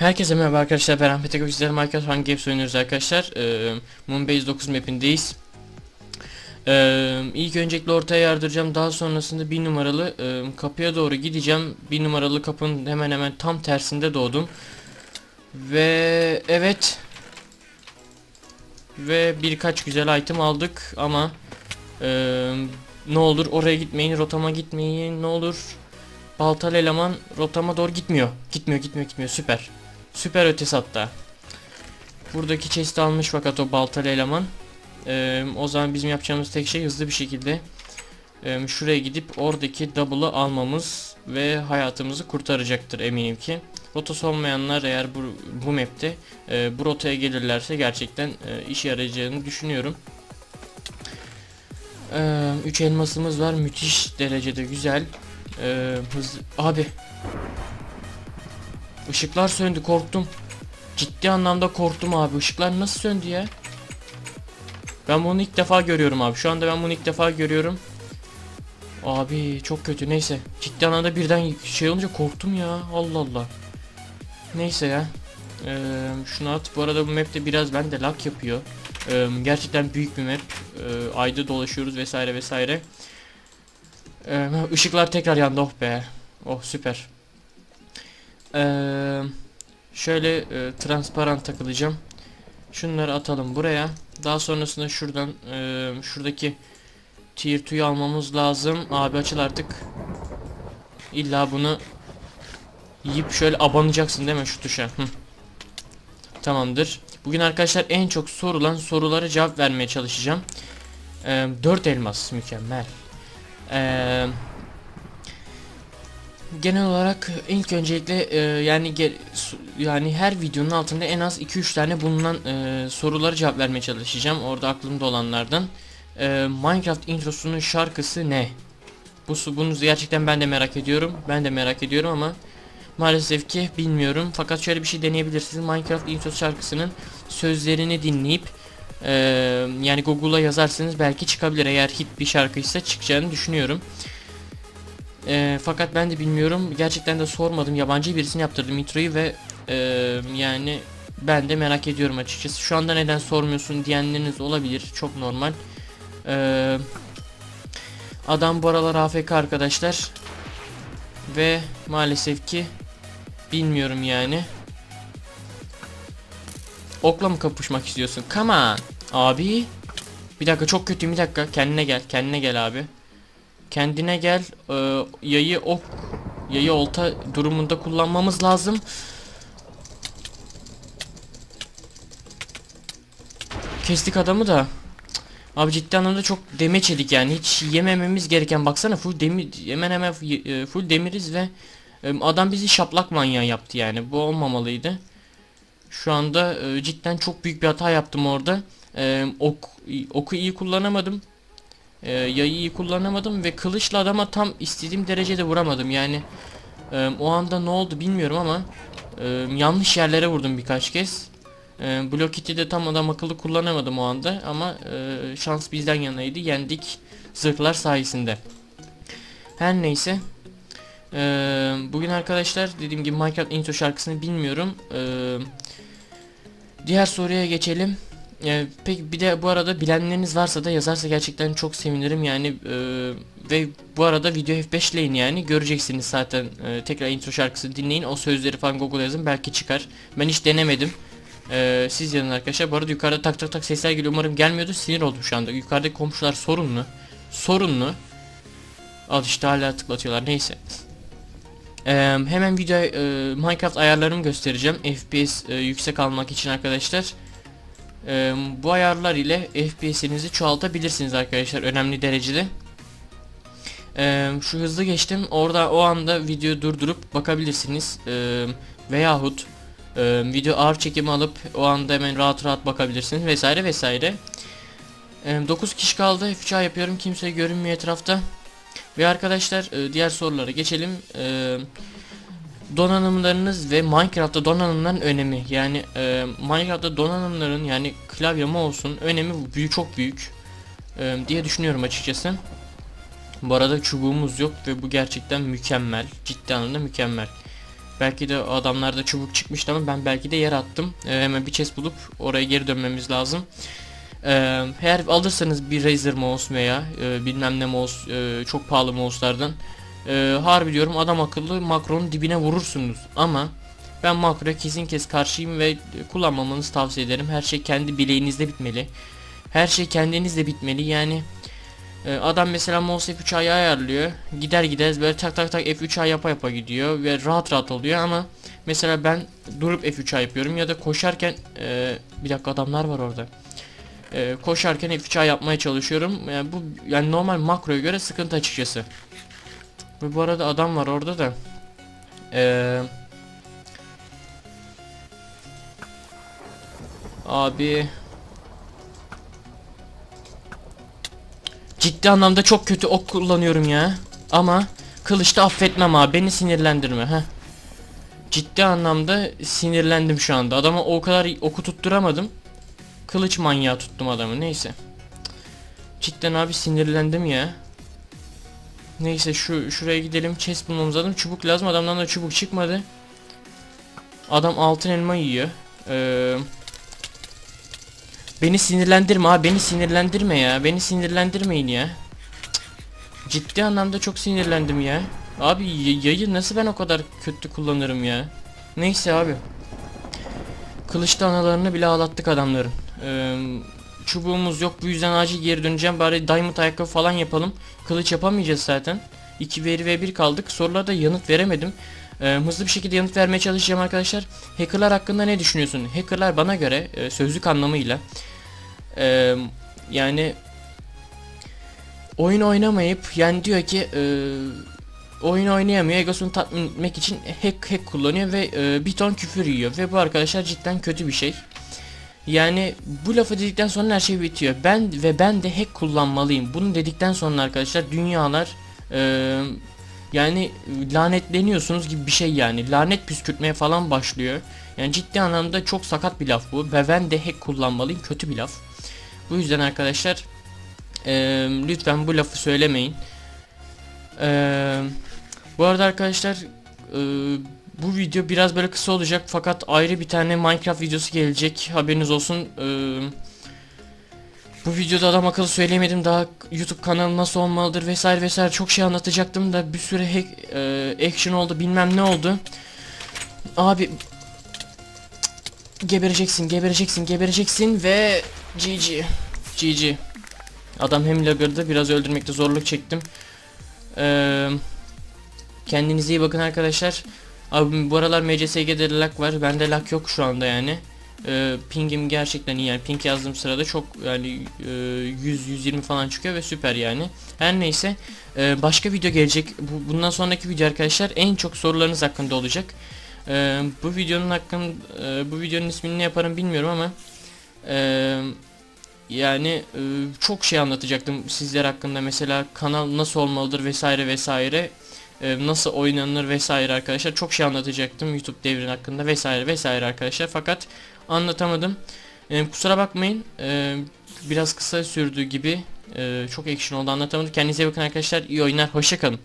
Herkese merhaba arkadaşlar ben Ahmet Eko. Sizlere Minecraft Fun Games oynuyoruz arkadaşlar. Ee, Moonbase 9 mapindeyiz. Ee, İlk öncelikle ortaya yardıracağım. Daha sonrasında bir numaralı e, kapıya doğru gideceğim. Bir numaralı kapının hemen hemen tam tersinde doğdum. Ve evet. Ve birkaç güzel item aldık ama e, Ne olur oraya gitmeyin rotama gitmeyin ne olur. Baltalı eleman rotama doğru gitmiyor. Gitmiyor gitmiyor gitmiyor. Süper. Süper ötesi hatta. Buradaki chest'i almış fakat o baltalı eleman. Ee, o zaman bizim yapacağımız tek şey hızlı bir şekilde e, şuraya gidip oradaki double'ı almamız ve hayatımızı kurtaracaktır eminim ki. Rotası olmayanlar eğer bu, bu map'te e, bu rotaya gelirlerse gerçekten e, işe yarayacağını düşünüyorum. 3 elmasımız var müthiş derecede güzel. Ee, hızlı... Abi. Işıklar söndü korktum. Ciddi anlamda korktum abi. Işıklar nasıl söndü ya? Ben bunu ilk defa görüyorum abi. Şu anda ben bunu ilk defa görüyorum. Abi çok kötü neyse. Ciddi anlamda birden şey olunca korktum ya. Allah Allah. Neyse ya. Ee, şunu at. Bu arada bu map'te biraz bende lag yapıyor. Ee, gerçekten büyük bir map. Ee, ayda dolaşıyoruz vesaire vesaire. Ee, ışıklar tekrar yandı oh be. Oh süper. Ee, şöyle e, transparan takılacağım. Şunları atalım buraya. Daha sonrasında şuradan e, şuradaki tier 2'yu almamız lazım. Abi açıl artık. İlla bunu yiyip şöyle abanacaksın değil mi şu tuşa? Tamamdır. Bugün arkadaşlar en çok sorulan sorulara cevap vermeye çalışacağım. Ee, 4 elmas mükemmel. Ee, genel olarak ilk öncelikle e, yani ge, yani her videonun altında en az 2-3 tane bulunan e, sorulara cevap vermeye çalışacağım. Orada aklımda olanlardan. Ee, Minecraft introsunun şarkısı ne? Bu bunu gerçekten ben de merak ediyorum. Ben de merak ediyorum ama maalesef ki bilmiyorum. Fakat şöyle bir şey deneyebilirsiniz. Minecraft intro şarkısının sözlerini dinleyip ee, yani Google'a yazarsanız belki çıkabilir eğer hit bir şarkıysa çıkacağını düşünüyorum. Ee, fakat ben de bilmiyorum. Gerçekten de sormadım. Yabancı birisini yaptırdım introyu ve ee, yani ben de merak ediyorum açıkçası. Şu anda neden sormuyorsun diyenleriniz olabilir. Çok normal. Ee, adam bu aralar AFK arkadaşlar. Ve maalesef ki bilmiyorum yani. Okla mı kapışmak istiyorsun? Come on. Abi. Bir dakika çok kötüyüm bir dakika. Kendine gel. Kendine gel abi. Kendine gel. Ee, yayı ok. Yayı olta durumunda kullanmamız lazım. Kestik adamı da. Abi ciddi anlamda çok demeç yedik yani. Hiç yemememiz gereken. Baksana full demir. Hemen hemen e, full demiriz ve e, adam bizi şaplak manyağı yaptı yani. Bu olmamalıydı. Şu anda e, cidden çok büyük bir hata yaptım orada. Ok, oku iyi kullanamadım. E, yayı iyi kullanamadım ve kılıçla adama tam istediğim derecede vuramadım. Yani e, o anda ne oldu bilmiyorum ama e, yanlış yerlere vurdum birkaç kez. E, Block Kit'i de tam adam akıllı kullanamadım o anda ama e, şans bizden yanaydı. Yendik zırhlar sayesinde. Her neyse. Ee, bugün arkadaşlar dediğim gibi Minecraft intro şarkısını bilmiyorum. Ee, diğer soruya geçelim. Ee, peki bir de bu arada bilenleriniz varsa da yazarsa gerçekten çok sevinirim. Yani e, ve bu arada video F5'leyin yani. Göreceksiniz zaten e, tekrar intro şarkısını dinleyin. O sözleri falan Google'a yazın belki çıkar. Ben hiç denemedim. Ee, siz yazın arkadaşlar. Bu arada yukarıda tak tak tak sesler geliyor. Umarım gelmiyordur. Sinir oldum şu anda. Yukarıdaki komşular sorunlu. Sorunlu. Al işte hala tıklatıyorlar. Neyse. Ee, hemen video e, Minecraft ayarlarımı göstereceğim. FPS e, yüksek almak için arkadaşlar Ee, bu ayarlar ile FPS'inizi çoğaltabilirsiniz arkadaşlar önemli derecede. Ee, şu hızlı geçtim. Orada o anda videoyu durdurup bakabilirsiniz. Ee, veyahut e, video ağır çekimi alıp o anda hemen rahat rahat bakabilirsiniz vesaire vesaire. Ee, 9 kişi kaldı. F3A yapıyorum. Kimse görünmüyor etrafta. Ve arkadaşlar e, diğer sorulara geçelim. E, donanımlarınız ve Minecraft'ta donanımların önemi. Yani e, Minecraft'ta donanımların yani klavyeme olsun önemi büyük çok büyük e, diye düşünüyorum açıkçası. Bu arada çubuğumuz yok ve bu gerçekten mükemmel. Ciddi anlamda mükemmel. Belki de adamlarda çubuk çıkmıştı ama ben belki de yer attım. Ee, hemen bir chest bulup oraya geri dönmemiz lazım. Ee, eğer alırsanız bir Razer mouse veya e, bilmem ne mouse e, çok pahalı mouse'lardan e, harbi diyorum adam akıllı makronun dibine vurursunuz ama ben makroya kesin kes karşıyım ve kullanmamanızı tavsiye ederim. Her şey kendi bileğinizde bitmeli. Her şey kendinizde bitmeli. Yani e, adam mesela mouse F3A'yı ayarlıyor. Gider gider böyle tak tak tak F3A yapa yapa gidiyor ve rahat rahat oluyor ama mesela ben durup F3A yapıyorum ya da koşarken e, bir dakika adamlar var orada. E, koşarken F3A yapmaya çalışıyorum. Yani bu yani normal makroya göre sıkıntı açıkçası. Ve bu arada adam var orada da. Eee Abi Ciddi anlamda çok kötü ok kullanıyorum ya. Ama kılıçta affetmem abi. Beni sinirlendirme ha. Ciddi anlamda sinirlendim şu anda. Adama o kadar oku tutturamadım. Kılıç manyağı tuttum adamı. Neyse. Cidden abi sinirlendim ya. Neyse şu şuraya gidelim. Chest bulmamız lazım. Çubuk lazım. Adamdan da çubuk çıkmadı. Adam altın elma yiyor. Eee Beni sinirlendirme abi beni sinirlendirme ya beni sinirlendirmeyin ya. Ciddi anlamda çok sinirlendim ya Abi yayı nasıl ben o kadar kötü kullanırım ya Neyse abi Kılıçlı analarını bile ağlattık adamların ee, Çubuğumuz yok bu yüzden acil geri döneceğim. Bari diamond ayakkabı falan yapalım. Kılıç yapamayacağız zaten. 2 veri ve 1 kaldık. Sorularda yanıt veremedim. Ee, hızlı bir şekilde yanıt vermeye çalışacağım arkadaşlar. Hackerlar hakkında ne düşünüyorsun? Hackerlar bana göre e, sözlük anlamıyla ee, yani oyun oynamayıp yani diyor ki e, oyun oynayamıyor. Egosunu tatmin etmek için hack hack kullanıyor ve e, bir ton küfür yiyor. Ve bu arkadaşlar cidden kötü bir şey. Yani bu lafı dedikten sonra her şey bitiyor. Ben ve ben de hack kullanmalıyım. Bunu dedikten sonra arkadaşlar dünyalar e, yani lanetleniyorsunuz gibi bir şey yani. Lanet püskürtmeye falan başlıyor. Yani ciddi anlamda çok sakat bir laf bu ve ben de hack kullanmalıyım kötü bir laf. Bu yüzden arkadaşlar e, lütfen bu lafı söylemeyin. E, bu arada arkadaşlar e, bu video biraz böyle kısa olacak fakat ayrı bir tane Minecraft videosu gelecek. Haberiniz olsun. E, bu videoda adam akıllı söyleyemedim. Daha YouTube kanalı nasıl olmalıdır vesaire vesaire çok şey anlatacaktım da bir süre hack, e, action oldu bilmem ne oldu. Abi gebereceksin gebereceksin gebereceksin ve GG GG Adam hem lagırdı biraz öldürmekte zorluk çektim. Ee, Kendinize iyi bakın arkadaşlar Abi bu aralar MCSG'de lag var. Bende lag yok şu anda yani. Ee, Pingim gerçekten iyi yani. Ping yazdığım sırada çok yani e, 100-120 falan çıkıyor ve süper yani. Her neyse e, başka video gelecek. Bu, bundan sonraki video arkadaşlar en çok sorularınız hakkında olacak. Ee, bu videonun hakkın e, bu videonun ismini ne yaparım bilmiyorum ama e, yani e, çok şey anlatacaktım sizler hakkında. Mesela kanal nasıl olmalıdır vesaire vesaire. e, nasıl oynanır vesaire arkadaşlar. Çok şey anlatacaktım YouTube devrin hakkında vesaire vesaire arkadaşlar. Fakat anlatamadım. E, kusura bakmayın. E, biraz kısa sürdüğü gibi e, çok action oldu. Anlatamadım. Kendinize bakın arkadaşlar. İyi oyunlar. Hoşçakalın